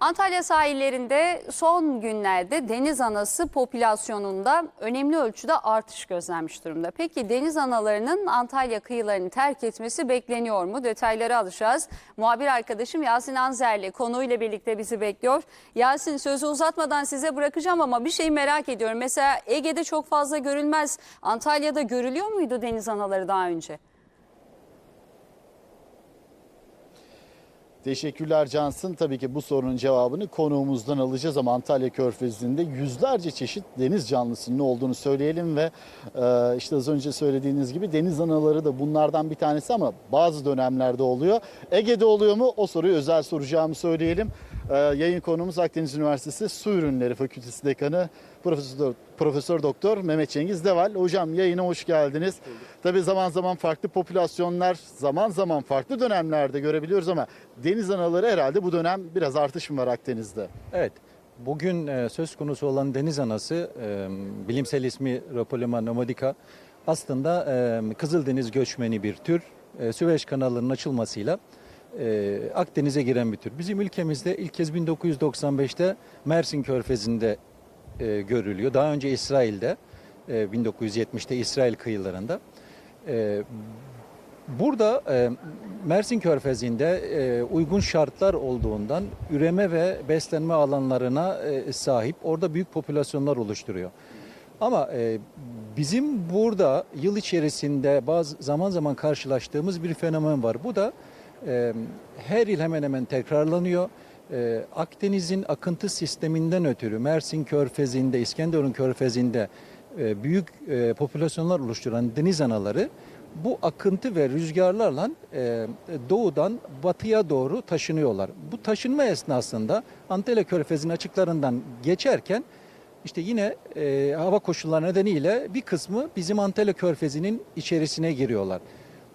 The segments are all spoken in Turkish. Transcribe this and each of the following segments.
Antalya sahillerinde son günlerde deniz anası popülasyonunda önemli ölçüde artış gözlenmiş durumda. Peki deniz analarının Antalya kıyılarını terk etmesi bekleniyor mu? Detayları alacağız. Muhabir arkadaşım Yasin Anzerli konuyla birlikte bizi bekliyor. Yasin sözü uzatmadan size bırakacağım ama bir şey merak ediyorum. Mesela Ege'de çok fazla görülmez. Antalya'da görülüyor muydu deniz anaları daha önce? Teşekkürler Cansın. Tabii ki bu sorunun cevabını konuğumuzdan alacağız ama Antalya Körfezi'nde yüzlerce çeşit deniz canlısının olduğunu söyleyelim ve e, işte az önce söylediğiniz gibi deniz anaları da bunlardan bir tanesi ama bazı dönemlerde oluyor. Ege'de oluyor mu? O soruyu özel soracağımı söyleyelim. E, yayın konuğumuz Akdeniz Üniversitesi Su Ürünleri Fakültesi Dekanı Profesör, Profesör Doktor Mehmet Cengiz Deval. Hocam yayına hoş geldiniz. Tabii zaman zaman farklı popülasyonlar zaman zaman farklı dönemlerde görebiliyoruz ama deniz anaları herhalde bu dönem biraz artış mı var Akdeniz'de? Evet. Bugün e, söz konusu olan deniz anası, e, bilimsel ismi Rhopaloma nomadica, aslında e, Kızıldeniz göçmeni bir tür. Süveyş kanalının açılmasıyla e, Akdeniz'e giren bir tür. Bizim ülkemizde ilk kez 1995'te Mersin Körfezi'nde e, görülüyor. Daha önce İsrail'de, e, 1970'te İsrail kıyılarında. E, Burada e, Mersin Körfezi'nde e, uygun şartlar olduğundan üreme ve beslenme alanlarına e, sahip. Orada büyük popülasyonlar oluşturuyor. Ama e, bizim burada yıl içerisinde bazı zaman zaman karşılaştığımız bir fenomen var. Bu da e, her yıl hemen hemen tekrarlanıyor. E, Akdeniz'in akıntı sisteminden ötürü Mersin Körfezi'nde, İskenderun Körfezi'nde e, büyük e, popülasyonlar oluşturan deniz anaları bu akıntı ve rüzgarlarla e, doğudan batıya doğru taşınıyorlar. Bu taşınma esnasında Antalya Körfezi'nin açıklarından geçerken işte yine e, hava koşulları nedeniyle bir kısmı bizim Antalya Körfezi'nin içerisine giriyorlar.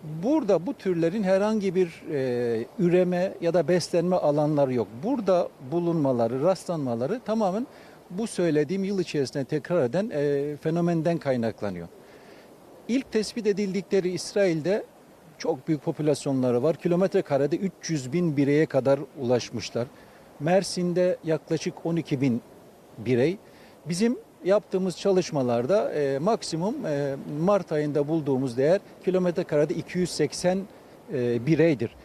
Burada bu türlerin herhangi bir e, üreme ya da beslenme alanları yok. Burada bulunmaları, rastlanmaları tamamen bu söylediğim yıl içerisinde tekrar eden e, fenomenden kaynaklanıyor. İlk tespit edildikleri İsrail'de çok büyük popülasyonları var. Kilometre karede 300 bin bireye kadar ulaşmışlar. Mersin'de yaklaşık 12 bin birey. Bizim yaptığımız çalışmalarda e, maksimum e, Mart ayında bulduğumuz değer kilometre karede 280 e, bireydir.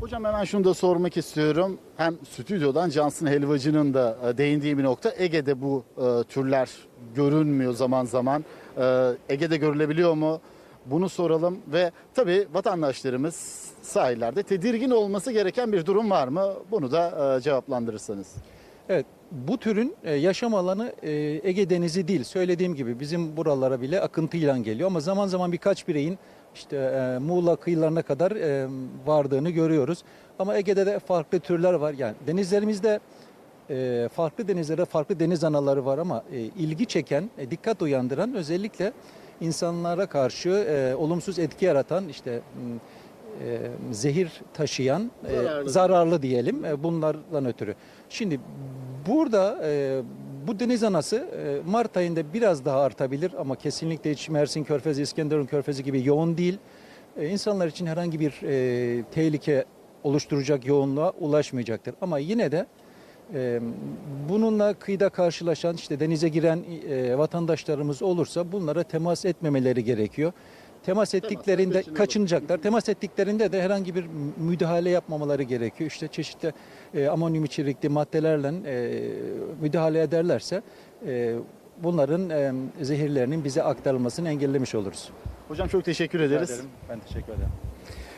Hocam hemen şunu da sormak istiyorum. Hem stüdyodan Cansın Helvacı'nın da e, değindiği bir nokta. Ege'de bu e, türler görünmüyor zaman zaman. E, Ege'de görülebiliyor mu? Bunu soralım ve tabii vatandaşlarımız sahillerde tedirgin olması gereken bir durum var mı? Bunu da e, cevaplandırırsanız. Evet, bu türün e, yaşam alanı e, Ege Denizi değil. Söylediğim gibi bizim buralara bile akıntıyla geliyor ama zaman zaman birkaç bireyin işte e, Muğla kıyılarına kadar e, vardığını görüyoruz. Ama Ege'de de farklı türler var. Yani denizlerimizde e, farklı denizlerde farklı deniz anaları var ama e, ilgi çeken, e, dikkat uyandıran özellikle insanlara karşı e, olumsuz etki yaratan işte e, zehir taşıyan e, Zararlı. zararlı diyelim e, bunlardan ötürü. Şimdi burada e, bu deniz anası e, Mart ayında biraz daha artabilir ama kesinlikle hiç Mersin Körfezi, İskenderun Körfezi gibi yoğun değil. E, insanlar için herhangi bir e, tehlike oluşturacak yoğunluğa ulaşmayacaktır. Ama yine de e, bununla kıyıda karşılaşan işte denize giren e, vatandaşlarımız olursa bunlara temas etmemeleri gerekiyor. Temas ettiklerinde kaçınıyorlar. kaçınacaklar. Temas ettiklerinde de herhangi bir müdahale yapmamaları gerekiyor. İşte çeşitli e, amonyum içerikli maddelerle e, müdahale ederlerse e, bunların e, zehirlerinin bize aktarılmasını engellemiş oluruz. Hocam çok teşekkür ederiz. Ben teşekkür ederim.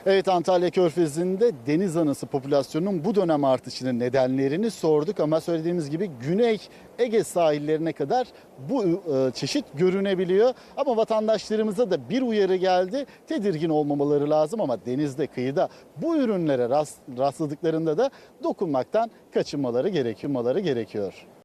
Evet Antalya Körfezi'nde deniz anası popülasyonunun bu dönem artışının nedenlerini sorduk ama söylediğimiz gibi Güney Ege sahillerine kadar bu e, çeşit görünebiliyor. Ama vatandaşlarımıza da bir uyarı geldi. Tedirgin olmamaları lazım ama denizde, kıyıda bu ürünlere rast- rastladıklarında da dokunmaktan kaçınmaları gerekiyor. gerekiyor.